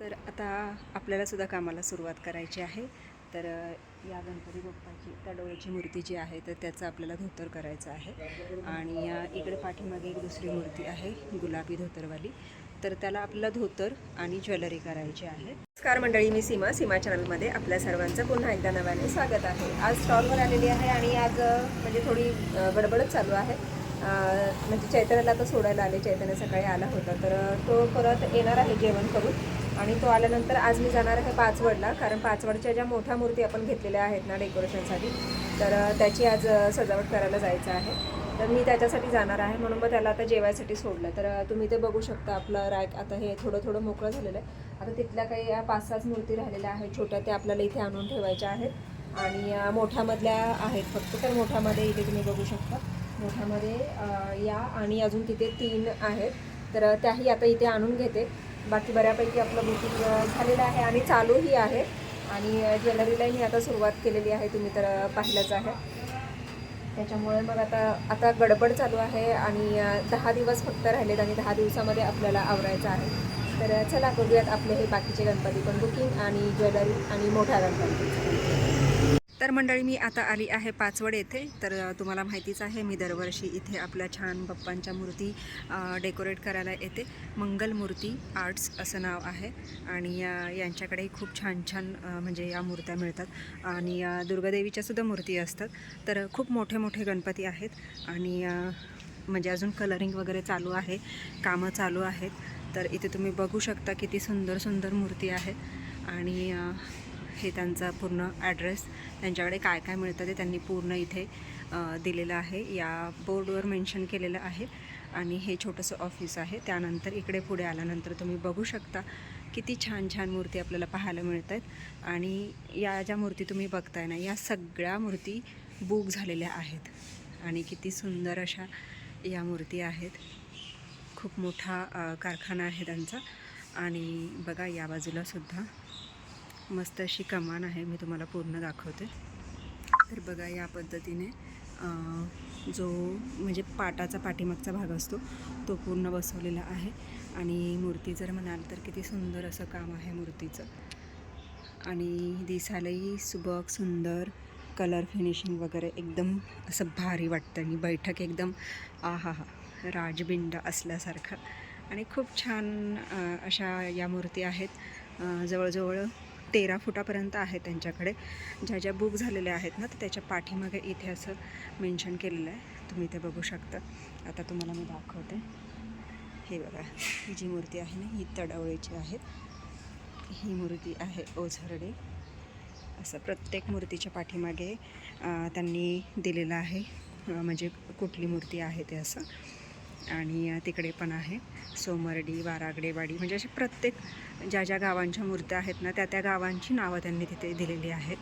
तर आता आपल्याला सुद्धा कामाला सुरुवात करायची आहे. तर या गणपती बाप्पाची त्या डोळ्याची मूर्ती जी आहे तर त्याचं आपल्याला धोतर करायचं आहे. आणि अ, इकडे पाठीमागे एक दुसरी मूर्ती आहे गुलाबी धोतरवाली. तर त्याला आपल्याला धोतर आणि ज्वेलरी करायची आहे. नमस्कार मंडळी मी सीमा सीमा चॅनलमध्ये आपल्या सर्वांचं पुन्हा एकदा नव्याने स्वागत आहे. आज स्टॉलवर आलेली आहे आणि आज म्हणजे थोडी गडबडच चालू आहे. म्हणजे चैतन्याला आता सोडायला आले. चैतन्य सकाळी आला होता. तर तो परत येणार आहे जेवण करून. आणि तो आल्यानंतर आज मी जाणार आहे पाचवडला कारण पाचवडच्या ज्या मोठ्या मूर्ती आपण घेतलेल्या आहेत ना डेकोरेशनसाठी तर त्याची आज सजावट करायला जायचं आहे. तर मी त्याच्यासाठी जाणार आहे म्हणून मग त्याला आता जेवायसाठी सोडलं. तर तुम्ही ते बघू शकता आपलं रॅक आता हे थोडं थोडं मोकळं झालेलं आहे. आता तिथल्या काही या पाच सहाच मूर्ती राहिलेल्या आहेत छोट्या त्या आपल्याला इथे आणून ठेवायच्या आहेत. आणि मोठ्यामधल्या आहेत फक्त तर मोठ्यामध्ये इथे तुम्ही बघू शकता. मोठ्यामध्ये या आणि अजून तिथे तीन आहेत. तर त्याही आता इथे आणून घेते. बाकी बऱ्यापैकी आपलं बुकिंग झालेलं आहे आणि चालूही आहे. आणि ज्वेलरीला ज्वेलरीलाही मी आता सुरुवात केलेली आहे तुम्ही तर पाहिलंच आहे. त्याच्यामुळे मग आता आता गडबड चालू आहे आणि दहा दिवस फक्त राहिलेत आणि दहा दिवसामध्ये आपल्याला आवरायचं आहे. तर चला बघूयात आपले हे बाकीचे गणपती पण बुकिंग आणि ज्वेलरी आणि मोठ्या गणपती. तर मंडळी मी आता आली आहे पाचवड येथे. तर तुम्हाला माहितीच आहे मी दरवर्षी इथे आपल्या छान बाप्पांच्या मूर्ती डेकोरेट करायला येते. मंगल मूर्ती आर्ट्स असं नाव आहे. आणि यांच्याकडेही खूप छान छान म्हणजे या मूर्त्या मिळतात. आणि दुर्गादेवीच्यासुद्धा मूर्ती असतात. तर खूप मोठे मोठे गणपती आहेत. आणि म्हणजे अजून कलरिंग वगैरे चालू आहे. कामं चालू आहेत. तर इथे तुम्ही बघू शकता किती सुंदर सुंदर मूर्ती आहेत आणि हे त्यांचा पूर्ण ॲड्रेस त्यांच्याकडे काय काय मिळतं ते त्यांनी पूर्ण इथे दिलेलं आहे. या बोर्डवर मेन्शन केलेलं आहे. आणि हे छोटंसं ऑफिस आहे. त्यानंतर इकडे पुढे आल्यानंतर तुम्ही बघू शकता किती छान छान मूर्ती आपल्याला पाहायला मिळत आहेत आणि या ज्या मूर्ती तुम्ही बघताय ना या सगळ्या मूर्ती बुक झालेल्या आहेत. आणि किती सुंदर अशा या मूर्ती आहेत. खूप मोठा कारखाना आहे त्यांचा. आणि बघा या बाजूला सुद्धा मस्त अशी कमान आहे मी तुम्हाला पूर्ण दाखवते. तर बघा या पद्धतीने जो म्हणजे पाटाचा पाठीमागचा भाग असतो तो पूर्ण बसवलेला आहे. आणि मूर्ती जर म्हणाल तर किती सुंदर असं काम आहे मूर्तीचं. आणि दिसायलाही सुबक सुंदर कलर फिनिशिंग वगैरे एकदम असं भारी वाटतं. आणि बैठक एकदम आहा हा राजबिंड असल्यासारखं. आणि खूप छान अशा या मूर्ती आहेत. जवळजवळ तेरा फुटापर्यंत आहे त्यांच्याकडे. ज्या ज्या बुक झालेल्या आहेत ना तर त्याच्या पाठीमागे इथे असं मेन्शन केलेलं आहे. तुम्ही ते बघू शकता. आता तुम्हाला मी दाखवते. हे बघा ही जी मूर्ती आहे ना ही तडवळीची आहे. ही मूर्ती आहे ओझरडे. असं प्रत्येक मूर्तीच्या पाठीमागे त्यांनी दिलेलं आहे. म्हणजे कुठली मूर्ती आहे ते असं. आणि तिकडे पण आहे. सोमर्डी वारागडेवाडी म्हणजे असे प्रत्येक ज्या ज्या गावांच्या मूर्त्या आहेत ना त्या त्या गावांची नावं त्यांनी तिथे दिलेली आहेत.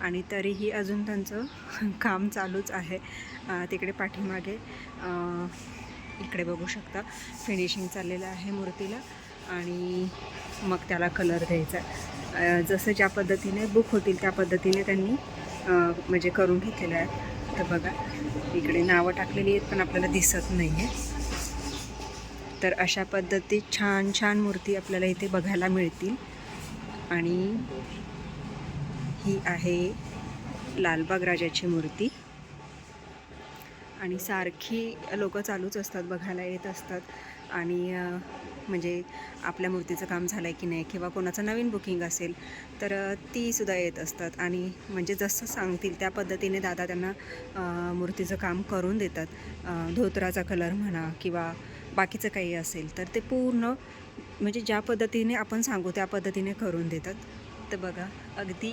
आणि तरीही अजून त्यांचं काम चालूच आहे. तिकडे पाठीमागे इकडे बघू शकता फिनिशिंग चाललेलं आहे मूर्तीला. आणि मग त्याला कलर द्यायचा आहे. जसं ज्या पद्धतीने बुक होतील त्या पद्धतीने त्यांनी म्हणजे करून घेतलेलं आहे. तर बघा इकडे नावं टाकलेली आहेत पण आपल्याला दिसत नाही आहे तर अशा पद्धतीत छान छान मूर्ती आपल्याला इथे बघायला मिळतील. आणि ही आहे लालबाग राजाची मूर्ती. आणि सारखी लोक चालूच असतात बघायला येत असतात. आणि म्हणजे आपल्या मूर्तीचं काम झालं आहे की नाही किंवा कोणाचं नवीन बुकिंग असेल तर तीसुद्धा येत असतात. आणि म्हणजे जसं सांगतील त्या पद्धतीने दादा त्यांना मूर्तीचं काम करून देतात. धोतराचा कलर म्हणा किंवा बाकीचं काही असेल तर ते पूर्ण म्हणजे ज्या पद्धतीने आपण सांगू त्या पद्धतीने करून देतात. तर बघा अगदी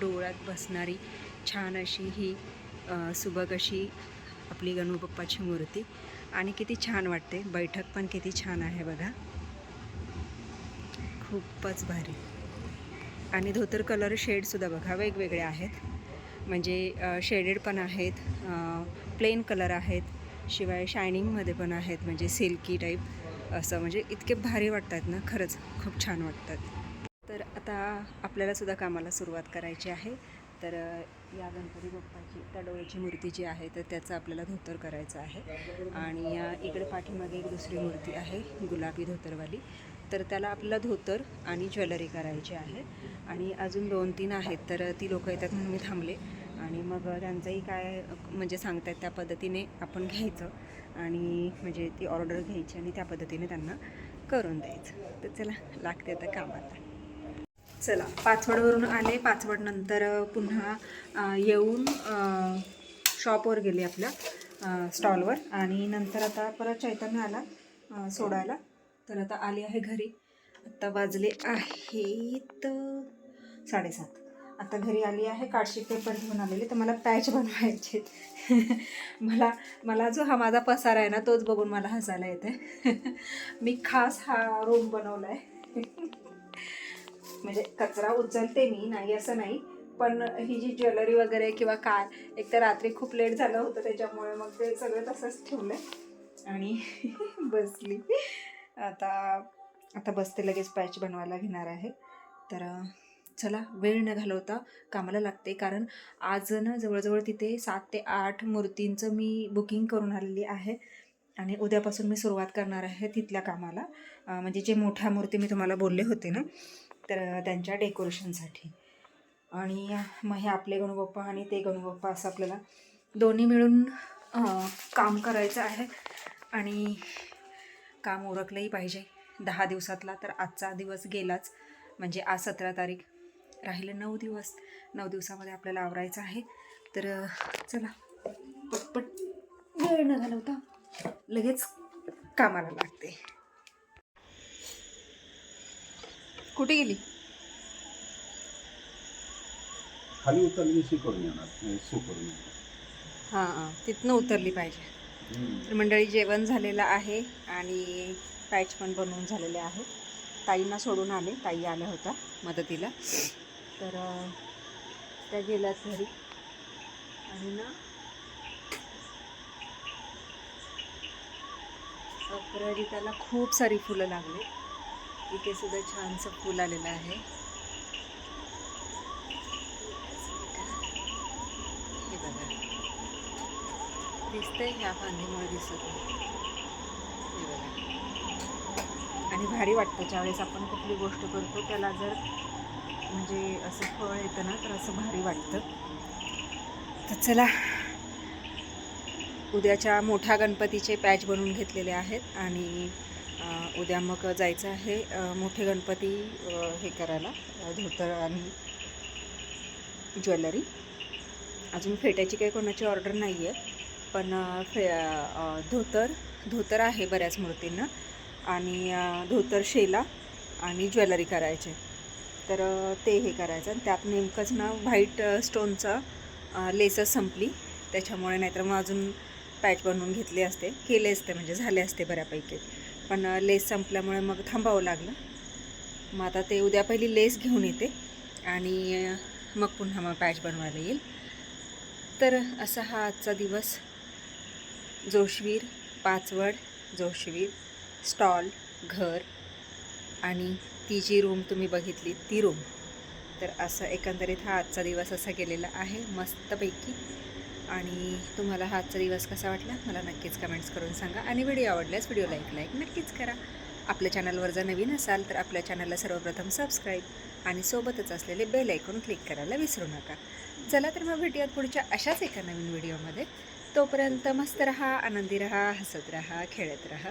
डोळ्यात बसणारी छान अशी ही सुबक अशी आपली गणूबाप्पाची मूर्ती. आणि किती छान वाटते. बैठक पण किती छान आहे बघा. खूपच भारी. आणि धोतर कलर शेडसुद्धा बघा वेगवेगळे आहेत. म्हणजे शेडेड पण आहेत प्लेन कलर आहेत. शिवाय शायनिंगमध्ये पण आहेत म्हणजे सिल्की टाईप असं म्हणजे इतके भारी वाटतात ना खरंच खूप छान वाटतात. तर आता आपल्यालासुद्धा कामाला सुरुवात करायची आहे. तर या गणपती बाप्पाची त्या डोळ्याची मूर्ती जी आहे तर त्याचं आपल्याला धोतर करायचं आहे. आणि या इकडे पाठीमागे एक दुसरी मूर्ती आहे गुलाबी धोतरवाली. तर त्याला आपल्याला धोतर आणि ज्वेलरी करायची आहे. आणि अजून दोन तीन आहेत तर ती लोकं येतात म्हणून मी थांबले. आणि मग त्यांचंही काय म्हणजे सांगतायत त्या पद्धतीने आपण घ्यायचं आणि म्हणजे ती ऑर्डर घ्यायची आणि त्या पद्धतीने त्यांना करून द्यायचं. तर चला लागते आता कामाला चला पाचवडवरून आले. पाचवडनंतर पुन्हा येऊन शॉपवर गेले आपल्या स्टॉलवर. आणि नंतर आता परत चैतन्य आला सोडायला. तर आता आली आहे घरी. आत्ता वाजले आहेत साडेसात. आता घरी आली आहे कार्डशीट पेपर घेऊन आलेले तर मला पॅच बनवायचे मला मला जो हा माझा पसारा आहे ना तोच बघून मला हसायला येते मी खास हा रूम बनवला आहे म्हणजे कचरा उचलते मी नाही असं नाही पण ही जी ज्वेलरी वगैरे किंवा काय एक तर रात्री खूप लेट झालं होतं त्याच्यामुळे मग ते सगळं तसंच ठेवलं आणि बसली. आता आता बसते लगेच पॅच बनवायला घेणार आहे. तर चला वेळ न घालवता कामाला लागते. कारण आज ना जवळजवळ तिथे सात ते आठ मूर्तींचं मी बुकिंग करून आलेली आहे. आणि उद्यापासून मी सुरुवात करणार आहे तिथल्या कामाला. म्हणजे जे मोठ्या मूर्ती मी तुम्हाला बोलले होते ना तर त्यांच्या डेकोरेशनसाठी आणि मग हे आपले गणूबाप्पा आणि ते गणूबाप्पा असं आपल्याला दोन्ही मिळून काम करायचं आहे. आणि काम उरकलंही पाहिजे. दहा दिवसातला तर आजचा दिवस गेलाच. म्हणजे आज सतरा तारीख. राहिले नऊ दिवस. नऊ दिवसामध्ये आपल्याला आवरायचं आहे. तर चला. पटपट वेळ न घालवता लगेच कामाला लागते. कुठे गेली? खाली उतरली करून येणार. हां तिथनं उतरली पाहिजे. तर मंडळी जेवण झालेलं आहे आणि पॅच पण बनवून झालेले आहेत ताईंना सोडून आले. ताई आल्या होत्या मदतीला. तर त्या गेल्यात घरी. आणि ना अपराजिताला खूप सारी फुलं लागली. इथे सुद्धा छानसं फुल आलेलं आहे. हे बघा. दिसतंय ह्या फांदीमुळे दिसत नाही. हे बघा. आणि भारी वाटतं. ज्यावेळेस आपण कुठली गोष्ट करतो त्याला जर म्हणजे असं फळ येतं ना तर असं भारी वाटतं. तर चला उद्याच्या मोठ्या गणपतीचे पॅच बनवून घेतलेले आहेत आणि उद्या मग जायचं आहे मोठे गणपती हे करायला धोतर आणि ज्वेलरी. अजून फेट्याची काही कोणाची ऑर्डर नाही आहे पण फे धोतर धोतर आहे बऱ्याच मूर्तींना आणि धोतर शेला आणि ज्वेलरी करायचे. तर ते हे करायचं आणि त्यात नेमकंच ना व्हाईट स्टोनचा स्टोनचं लेसच संपली. त्याच्यामुळे नाहीतर मग अजून पॅच बनवून घेतले असते. केले असते म्हणजे झाले असते बऱ्यापैकी. पण लेस संपल्यामुळे मग थांबावं लागलं. मग आता ते उद्या पहिली लेस घेऊन येते आणि मग पुन्हा मग पॅच बनवायला येईल. तर असा हा आजचा दिवस. जोशवीर पाचवड जोशवीर स्टॉल घर आणि ती जी रूम तुम्ही बघितली ती रूम तर असं एकंदरीत हा आजचा दिवस असा गेलेला आहे मस्तपैकी. आणि तुम्हाला हा आजचा दिवस कसा वाटला मला नक्कीच कमेंट्स करून सांगा. आणि व्हिडिओ आवडल्यास व्हिडिओ लाईक लाईक नक्कीच करा. आपल्या चॅनलवर जर नवीन असाल तर आपल्या चॅनलला सर्वप्रथम सबस्क्राईब आणि सोबतच असलेले बेल ऐकून क्लिक करायला विसरू नका. चला तर मग भेटूयात पुढच्या अशाच एका नवीन व्हिडिओमध्ये तोपर्यंत मस्त रहा आनंदी रहा हसत रहा खेळत रहा.